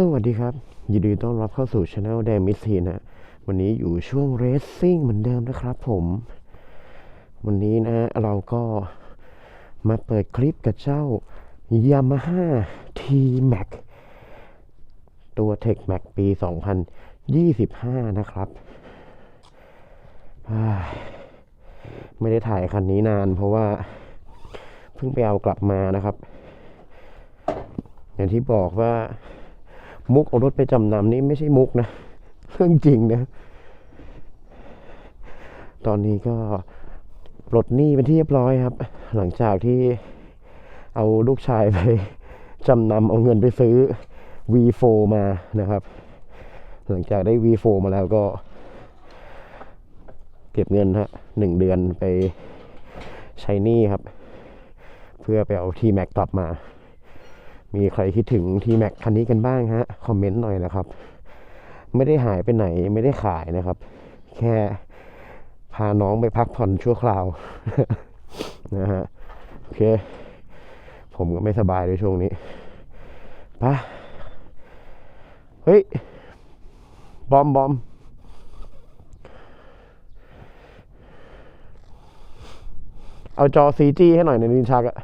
สวัสดีครับ ยินดีต้อนรับเข้าสู่ช anel แดงมิสทีนะวันนี้อยู่ช่วงเรสซิ่งเหมือนเดิมนะครับผม วันนี้นะเราก็มาเปิดคลิปกับเจ้า Yamaha T Max ตัว Tech Max ปี 2025 นะครับอ้ายไม่ได้ถ่ายคันนี้นานเพราะว่า เพิ่งไปเอากลับมานะครับ อย่างที่บอกว่า มุกเอารถไปจำนำนี่ไม่ใช่มุกนะ เรื่องจริงนะ ตอนนี้ก็ปลดหนี้เป็นที่เรียบร้อยครับ หลังจากที่เอาลูกชายไปจำนำเอาเงินไปซื้อ V4 มานะครับ หลังจากได้ V4 มาแล้วก็ เก็บเงินฮะหนึ่งเดือนไปใช้หนี้ครับ เพื่อไปเอาทีแม็กกลับมา มีใครคิดถึงทีแม็กคันนี้กันบ้างฮะ คอมเมนต์หน่อยนะครับ ไม่ได้หายไปไหนไม่ได้ขายนะครับ แค่พาน้องไปพักผ่อนชั่วคราวนะฮะโอเค ผมก็ไม่สบายด้วยช่วงนี้ปะเฮ้ย บอมบอมเอาจอ CG ให้หน่อยในนินชักอะ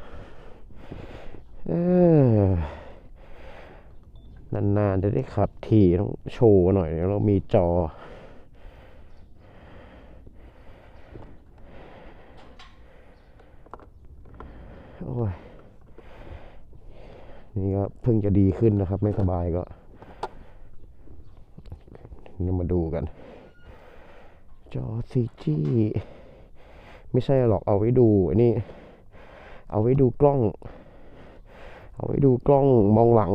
เออนานๆจะได้ขับทีต้องโชว์หน่อยเดี๋ยเรามีจอ โอ้ย นี่ก็เพิ่งจะดีขึ้นนะครับ ไม่สบายก็นี่มาดูกัน จอซีจีไม่ใช่หรอกเอาไว้ดูอ้นี่ เอาไว้ดูกล้อง เอาไว้ดูกล้องมองหลัง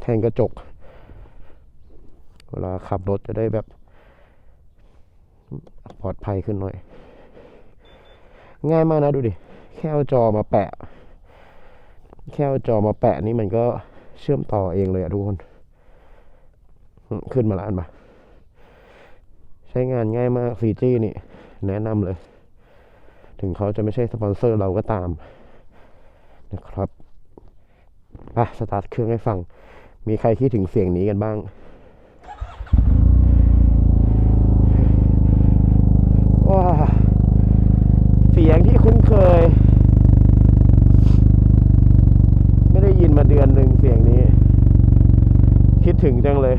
แทนกระจก เวลาขับรถจะได้แบบปลอดภัยขึ้นหน่อย ง่ายมากนะดูดิ แค่เอาจอมาแปะ แค่เอาจอมาแปะนี่มันก็เชื่อมต่อเองเลยอะทุกคน ขึ้นมาแล้วอันมาใช้งานง่ายมากฟีจี้นี่ แนะนำเลย ถึงเขาจะไม่ใช่สปอนเซอร์เราก็ตามนะครับ ไปสตาร์ทเครื่องให้ฟัง มีใครคิดถึงเสียงนี้กันบ้าง ว้า เสียงที่คุ้นเคย ไม่ได้ยินมาเดือนหนึ่งเสียงนี้ คิดถึงจังเลย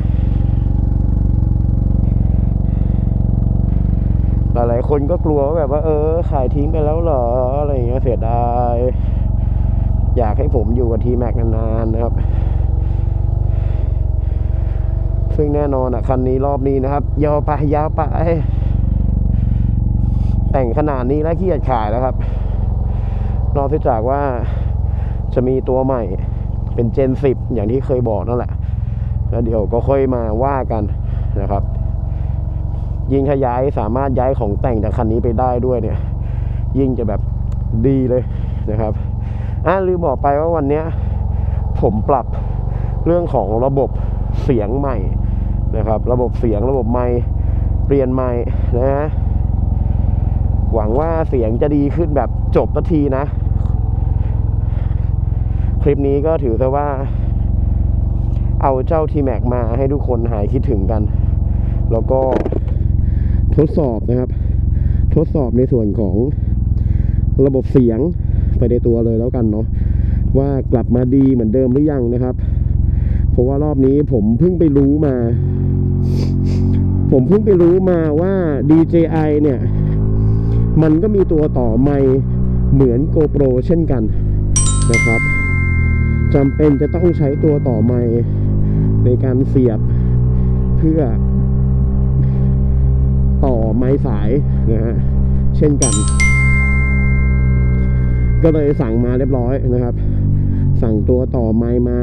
หลายๆคนก็กลัวว่าแบบว่า เออ ขายทิ้งไปแล้วเหรอ อะไรอย่างเงี้ยเสียดาย อยากให้ผมอยู่กับทีแม็กนานๆนะครับ ซึ่งแน่นอนอะคันนี้รอบนี้นะครับยาวไปยาวไปแต่งขนาดนี้แล้วขี้เกียจขายแล้วครับ นอกจากว่าจะมีตัวใหม่เป็นเจนสิบอย่างที่เคยบอกนั่นแหละ แล้วเดี๋ยวก็ค่อยมาว่ากันนะครับ ยิ่งขยายสามารถย้ายของแต่งจากคันนี้ไปได้ด้วยเนี่ย ยิ่งจะแบบดีเลยนะครับ อ่าลืมบอกไปว่าวันนี้ผมปรับเรื่องของระบบเสียงใหม่นะครับ ระบบเสียงระบบไมค์เปลี่ยนไมค์นะฮะหวังว่าเสียงจะดีขึ้นแบบจบสักทีนะ คลิปนี้ก็ถือซะว่า เอาเจ้าทีแม็กมาให้ทุกคนหายคิดถึงกัน แล้วก็ทดสอบนะครับ ทดสอบในส่วนของระบบเสียง ไปในตัวเลยแล้วกันเนาะว่ากลับมาดีเหมือนเดิมหรือยังนะครับ เพราะว่ารอบนี้ผมเพิ่งไปรู้มา ผมเพิ่งไปรู้มาว่า DJI เนี่ย มันก็มีตัวต่อไมเหมือน GoPro เช่นกันนะครับจำเป็นจะต้องใช้ตัวต่อไมในการเสียบเพื่อต่อไม้สายนะฮะเช่นกัน ก็เลยสั่งมาเรียบร้อยนะครับ สั่งตัวต่อไม้มา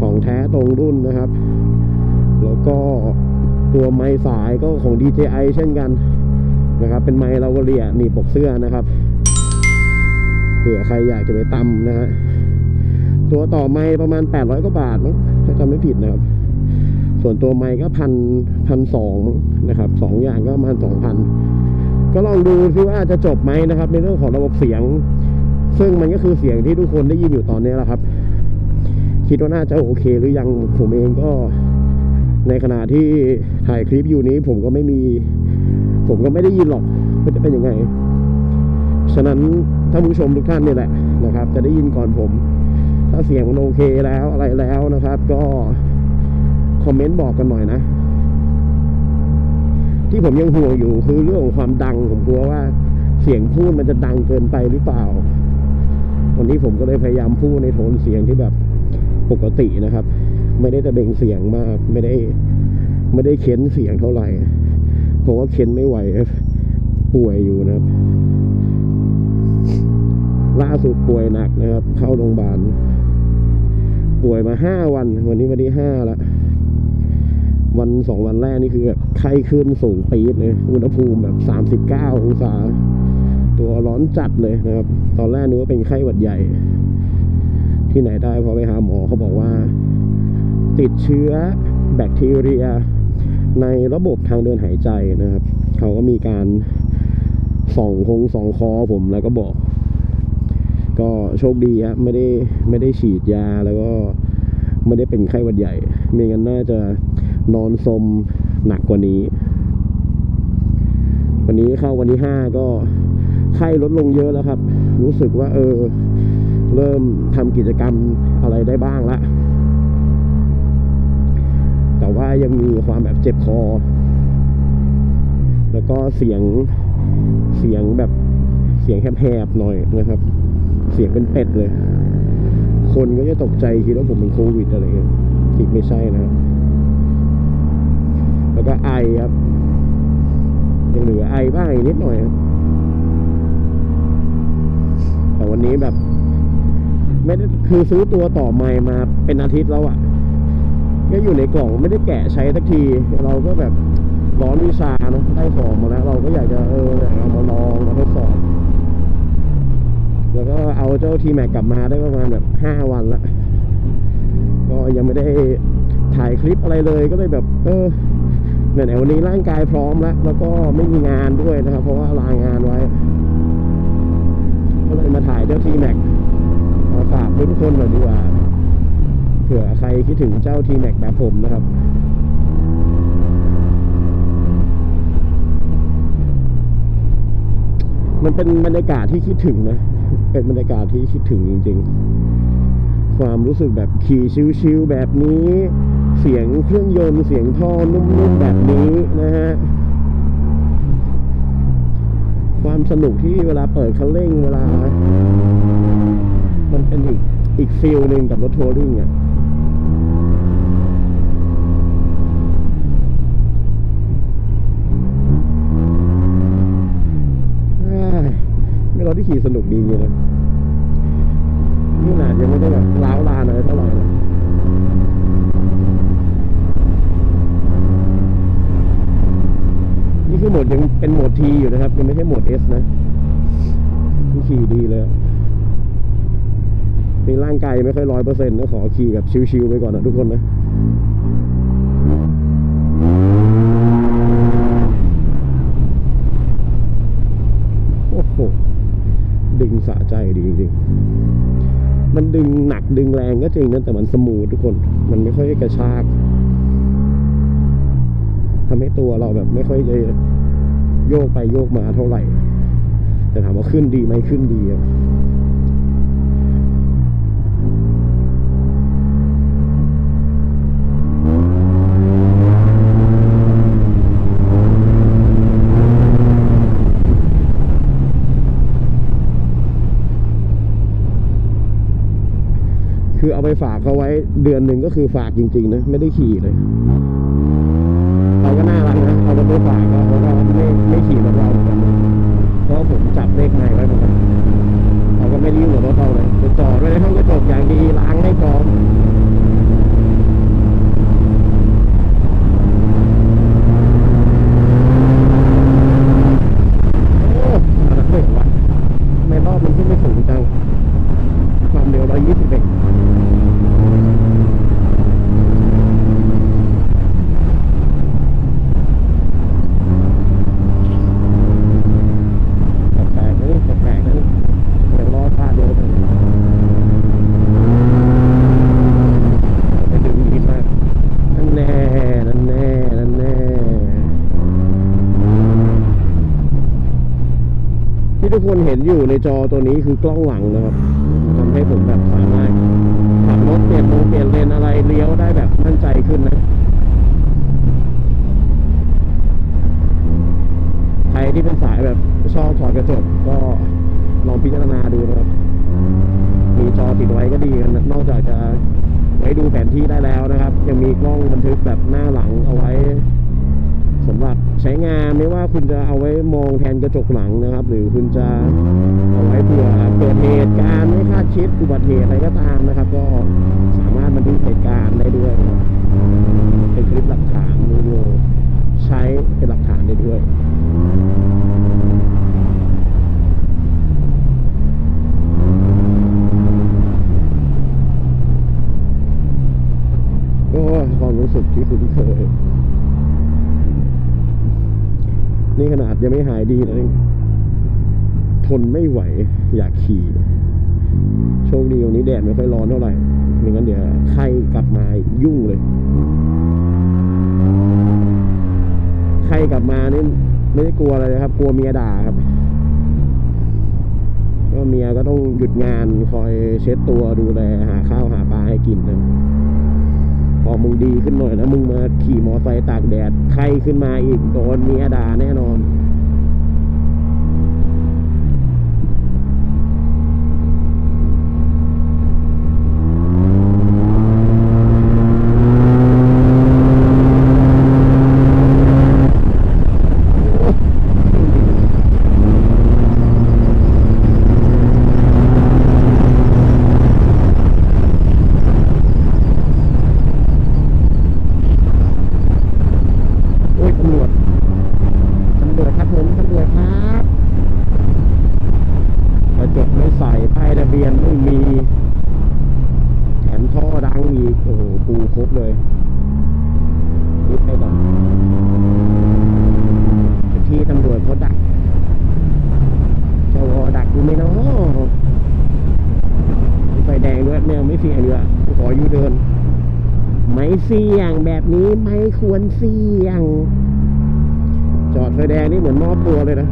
ของแท้ตรงรุ่นนะครับ แล้วก็ตัวไม้สายก็ของ DJI เช่นกันนะครับ เป็นไม้เราก็เรียหนีบปกเสื้อนะครับเผื่อใครอยากจะไปตำนะฮะตัวต่อไม้ประมาณ 800กว่าบาทมั้งถ้าจำไม่ผิดนะครับ ส่วนตัวไม้ก็พันพันสองนะครับสองอย่างก็ประมาณสองพัน ก็ลองดูซิว่าจะจบไหมนะครับ ในเรื่องของระบบเสียง ซึ่งมันก็คือเสียงที่ทุกคนได้ยินอยู่ตอนนี้แหละครับ คิดว่าน่าจะโอเคหรือยังผมเองก็ ในขณะที่ถ่ายคลิปอยู่นี้ผมก็ไม่มี ผมก็ไม่ได้ยินหรอกว่าจะเป็นยังไง ฉะนั้นท่านผู้ชมทุกท่านนี่แหละนะครับ จะได้ยินก่อนผม ถ้าเสียงมันโอเคแล้วอะไรแล้วนะครับ ก็คอมเมนต์บอกกันหน่อยนะ ที่ผมยังห่วงอยู่คือเรื่องของความดังผมกลัวว่า เสียงพูดมันจะดังเกินไปหรือเปล่า วันนี้ผมก็เลยพยายามพูดในโทนเสียงที่แบบปกตินะครับ ไม่ได้ตะเบงเสียงมากไม่ได้ไม่ได้เค้นเสียงเท่าไหร่เพราะว่าเค้นไม่ไหวป่วยอยู่นะครับ ล่าสุดป่วยหนักนะครับ เข้าโรงพยาบาลป่วยมาห้าวัน วันนี้วันที่ห้าละวันสองวันแรกนี่คือแบบ ไข้ขึ้นสูงปี๊ดเลยอุณหภูมิแบบสามสิบเก้าองศา ตัวร้อนจัดเลยนะครับ ตอนแรกนึกว่าเป็นไข้หวัดใหญ่ ที่ไหนได้พอไปหาหมอเขาบอกว่า ติดเชื้อแบคทีเรีย ในระบบทางเดินหายใจนะครับ เขาก็มีการส่องคงส่องคอผมแล้วก็บอก ก็โชคดีอะไม่ได้ไม่ได้ฉีดยาแล้วก็ไม่ได้เป็นไข้หวัดใหญ่ไม่งั้นน่าจะนอนสม หนักกว่านี้ วันนี้เข้าวันที่ห้าก็ไข้ลดลงเยอะแล้วครับ รู้สึกว่า เออ เริ่มทำกิจกรรมอะไรได้บ้างละแต่ว่ายังมีความแบบเจ็บคอ แล้วก็เสียงเสียงแบบเสียงแหบๆหน่อยนะครับ เสียงเป็นเป็ดเลย คนก็จะตกใจคิดว่าผมเป็นโควิดอะไรเงี้ยที่ไม่ใช่นะครับ แล้วก็ไอครับ ยังเหลือไอบ้างอีกนิดหน่อยครับแต่วันนี้แบบไม่ได้คือซื้อตัวต่อไม้มาเป็นอาทิตย์แล้วอะ่ะก็อยู่ในกล่องไม่ได้แกะใช้สักที เราก็แบบร้อนวิชาเนอะได้ของมาแล้ว เราก็อยากจะเอออยากเอามาลองมาทดสอบ แล้วก็เอาเจ้าทีแม็กกลับมาได้ประมาณแบบห้าวันละก็ยังไม่ได้ถ่ายคลิปอะไรเลยก็เลยแบบ เออ ไหนๆวันนี้ร่างกายพร้อมแล้ว แล้วก็ไม่มีงานด้วยนะครับ เพราะว่าลางานไว้ ก็เลยมาถ่ายเจ้าทีแม็กมาฝากทุกคนหน่อยดีกว่า เผื่อใครคิดถึงเจ้าทีแม็กแบบผมนะครับมันเป็นบรรยากาศที่คิดถึงนะ เป็นบรรยากาศที่คิดถึงจริง ๆ ความรู้สึกแบบขี่ชิวๆแบบนี้ เสียงเครื่องยนต์เสียงท่อนุ่มๆแบบนี้นะฮะความสนุกที่เวลาเปิดคันเร่งเวลา มันเป็นอีกอีกฟิลหนึ่งกับรถทัวริงอะไม่รถที่ขี่สนุกดีเลยนะ นี่นาดยังไม่ได้แบบล้าวลานอะไรเท่าไหร่นะนี่คือโหมดยังเป็นโหมดทีอยู่นะครับ ยังไม่ใช่โหมดเอสนะนี่ขี่ดีเลยนี่ร่างกายไม่ค่อยร้อยเปอร์เซ็นต์ก็ขอขี่แบบชิวๆไปก่อนนะทุกคนนะโอ้โหดึงสะใจดีจริง มันดึงหนักดึงแรงก็จริงนะแต่มันสมูททุกคน มันไม่ค่อยกระชากทำให้ตัวเราแบบไม่ค่อยจะโยกไปโยกมาเท่าไหร่ แต่ถามว่าขึ้นดีไหมขึ้นดีอะ คือเอาไปฝากเขาไว้เดือนหนึ่งก็คือฝากจริงๆนะไม่ได้ขี่เลยเราก็น่ารักนะเอารถไปฝากเขาเขาก็ไม่ไม่ขี่รถเราเหมือนกันเพราะผมจับเลขในไว้เหมือนกันเราก็ไม่รีบกับรถเราเลยไปจอดไว้ในห้องกระจกอย่างดีล้างให้พร้อมโอ้อันนั้นเบรกว่ะทำไม่รอบมันขึ้นไม่สูงจัง ความเร็ว120เองแปลกๆนะนี่แปลกๆนะนี่เดี๋ยวรอท่าเดียวกัน ห็นอยู่ในจอตัวนี้คือกล้องหลังนะครับทำให้ผมแบบสามารถขับรถเปลี่ยนโมเปลี่ยนเลนอะไรเลี้ยวได้แบบมั่นใจขึ้นนะใครที่เป็นสายแบบชอบถอดกระจกก็ลองพิจารณาดูนะครับ มีจอติดไว้ก็ดีกันนะนอกจากจะไว้ดูแผนที่ได้แล้วนะครับ ยังมีกล้องบันทึกแบบหน้าหลังเอาไว้ สำหรับใช้งานไม่ว่าคุณจะเอาไว้มองแทนกระจกหลังนะครับ หรือคุณจะเอาไว้เผื่อเกิดเหตุการณ์ไม่คาดคิดอุบัติเหตุอะไรก็ตามนะครับ ก็สามารถบันทึกเหตุการณ์ได้ด้วยเป็นคลิปหลักฐานวิดีโอใช้เป็นหลักฐานได้ด้วยก็ความรู้สึกที่คุ้นเคย นี่ขนาดยังไม่หายดีนะนี่ทนไม่ไหวอยากขี่ โชคดีวันนี้แดดไม่ค่อยร้อนเท่าไหร่ไม่งั้นเดี๋ยวไข้กลับมายุ่งเลยไข้กลับมานี่ไม่ได้กลัวอะไรนะครับ กลัวเมียด่าครับ ก็เมียก็ต้องหยุดงานคอยเช็ดตัวดูแลหาข้าวหาปลาให้กินนะ พอมึงดีขึ้นหน่อยนะมึงมาขี่มอไซค์ตากแดดใครขึ้นมาอีกโดนเมียด่าแน่นอน โอ้ยตำรวจ ตำรวจครับผมตำรวจครับกระจกไม่ใส่ป้ายทะเบียนไม่มี แถมท่อดังอีก โอ้โหปูครบเลยรีบไปก่อนที่ตำรวจเขาดักเจ้าวอดักดูไหมเนาะมีไฟแด งด้วยแมวไม่เสี่ยงด้วยขออยู่เดิน ไม่เสี่ยงแบบนี้ไม่ควรเสี่ยง จอดไฟแดงนี่เหมือนมอบตัวเลยนะ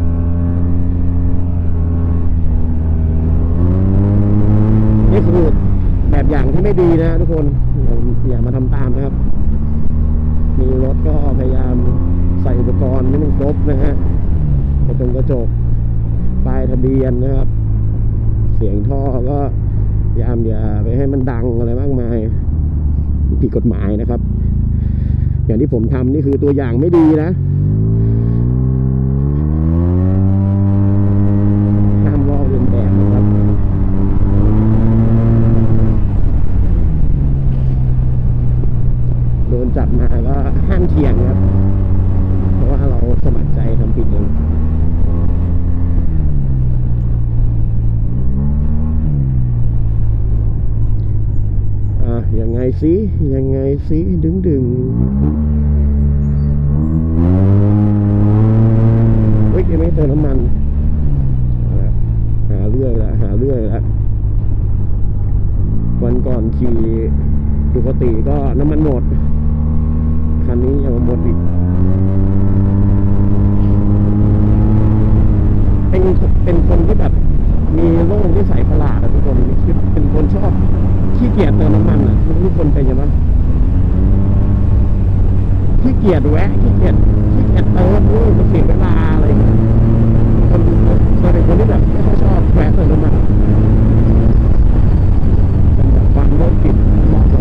นี่คือแบบอย่างที่ไม่ดีนะทุกคนอย่าอย่ามาทำตามนะครับ มีรถก็พยายามใส่อุปกรณ์ให้มันครบนะฮะกระจกกระจกป้ายทะเบียนนะครับ เสียงท่อก็ ยายามอย่าไปให้มันดังอะไรมากมายผิดกฎหมายนะครับ อย่างที่ผมทำนี่คือตัวอย่างไม่ดีนะ สิยังไงสิดึงดึงเฮ้ยยังไม่เติมน้ำมันหาเรื่อยละหาเรื่อยละวันก่อนขี่ดูคติก็น้ำมันหมด คันนี้ยังหมดอีก เป็นเป็นคนที่แบบ มีโรคที่ใส่ประหลาดอะทุกคนคือเป็นคนชอบขี้เกียจเติมน้ำมันอะทุกคนเป็นยังไงขี้ เกียจแวะขี้เกียจขี้เกียจเติมโอ้ยมันเสียเวลาอะไรอย่างเงี้ยคนเป็นคนที่แบบไม่ค่อยชอบแวะเติมน้ำมันเป็นแบบความโรคจิตหมอกรอ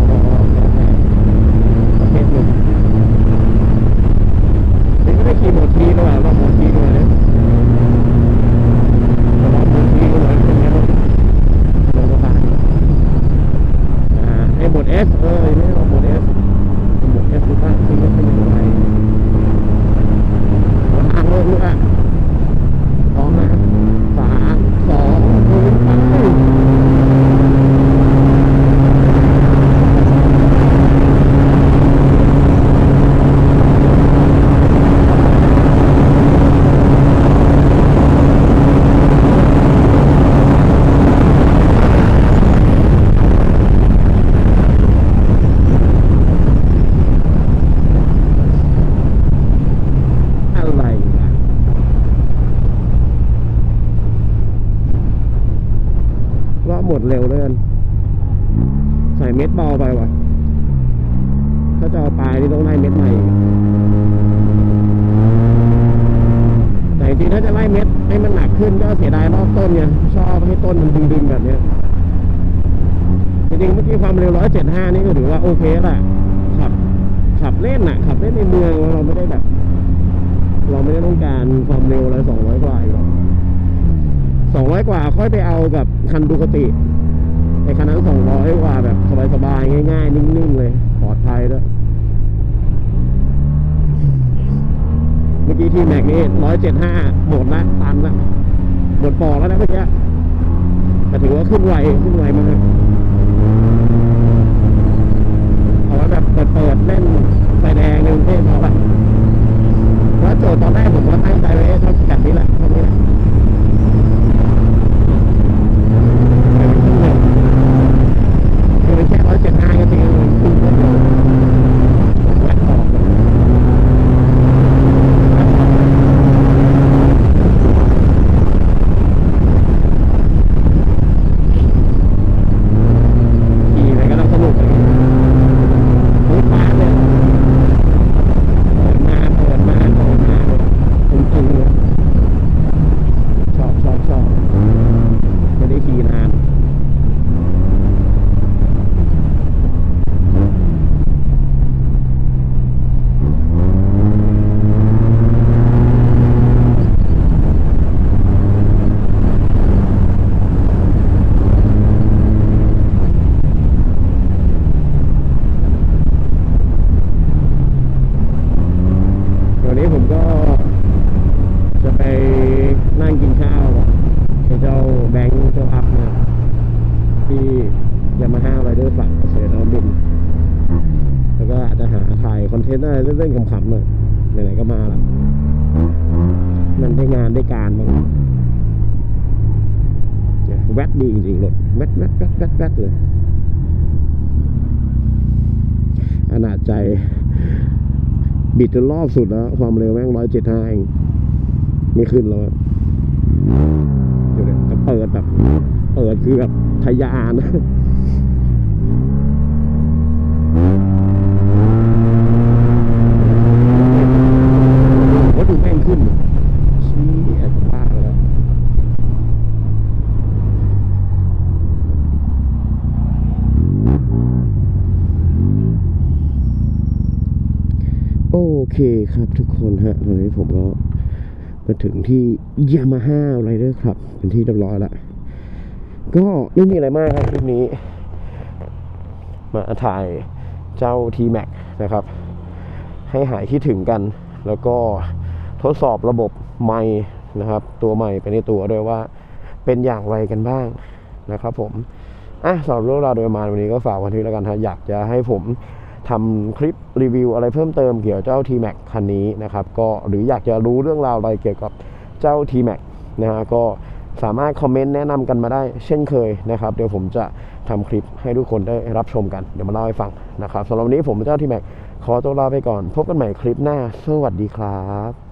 ประเภทหนึ่งนี่ก็ได้ขี่โหมดทีด้วยรอบโหมดทีด้วยเลย ตลอดพื้นที่ก็เลยเป็นไงบ้างลงสะพานอ่าไอ้หมดเอสเออไม่เอาหมดเอสหมดเอสดูบ้างซิว่าเป็นยังไงวันทางโลกด้วยอะพร้อมนะสามสองหนึ่งไป ถ้าจะไล่เม็ดให้มันหนักขึ้นก็เสียดายรอบต้นไงชอบให้ต้นมันดึงๆแบบเนี้ยจริงๆเมื่อกี้ความเร็ว 175 นี่ก็ถือว่าโอเคแหละขับ ขับเล่นน่ะ ขับเล่นในเมืองเราไม่ได้แบบ เราไม่ได้ต้องการความเร็วอะไร 200 กว่าอยู่หรอก200 กว่าค่อยไปเอากับคันดูคติไอ้คันนั้น 200 กว่าแบบสบายๆง่าย ๆ นิ่งๆเลย ปลอดภัยด้วย มื่อกี้ที่แม็กนี่ร้อยเจ็ดห้าหมดละตันละหมดปอแล้วนะเมื่อกี้แต่ถือว่าขึ้นไวขึ้นไวมากเอาไว้แบบเปิดเปิดๆเล่นไฟแดงในกรุงเทพเอาละแล้วโจทย์ตอนแรกผมก็ตั้งใจไว้เท่าแบบนี้แหละเท่านี้แหละคือมันแค่ร้อยเจ็ดห้าก็จริงขึ้นเร็วแวะออกเลย ขี่ไปก็ต้องสนุกเลยรถฟ้าเลยเปิดมาเปิดมาเปิดมาตึงๆเลยชอบชอบชอบไม่ได้ขี่นาน วันนี้ผมก็จะไป นั่งกินข้าวกับเจ้าแบงค์เจ้าอัพนะที่ยามาฮ่าไรเดอร์ฝั่งเกษตรนวมิน แล้วก็อาจจะหาถ่ายคอนเทนต์อะไรเล่นๆขำๆหน่อยไหนๆก็มาละมันได้งานได้การบ้างแวดดีจริงๆรถแวดแวดแวดแวดแวดเลยอนาจใจ บิดจนรอบสุดแล้ว ความเร็วแม่งร้อยเจ็ดห้าเอง ไม่ขึ้นแล้ว ดี๋ยวเดี๋ยวแต่เปิดแบบ เปิดคือแบบทะยานนะว่าดูแม่งขึ้นชี้แอบบ้าแล้วโอเคครับทุกคนฮะตอนนี้ผมก็ มาถึงที่ Yamaha Rider ครับเป็นที่เรียบร้อยแล้วก็ไม่มีอะไรมากครับคลิปนี้ มาถ่ายเจ้า T-Max นะครับ ให้หายคิดถึงกัน แล้วก็ทดสอบระบบไม้นะครับ ตัวใหม่ไปในตัวด้วยว่าเป็นอย่างไรกันบ้างนะครับผมอะสำหรับเรื่องราวโดยประมาณวันนี้ก็ฝากวันที่แล้วกันฮะอยากจะให้ผม ทำคลิปรีวิวอะไรเพิ่มเติมเกี่ยวกับเจ้า T-Max คันนี้นะครับก็หรืออยากจะรู้เรื่องราวอะไรเกี่ยวกับเจ้า T-Max นะฮะก็สามารถคอมเมนต์แนะนำกันมาได้เช่นเคยนะครับเดี๋ยวผมจะทำคลิปให้ทุกคนได้รับชมกันเดี๋ยวมาเล่าให้ฟังนะครับสำหรับวันนี้ผมเจ้า T-Max ขอตัวลาไปก่อน พบกันใหม่คลิปหน้า สวัสดีครับ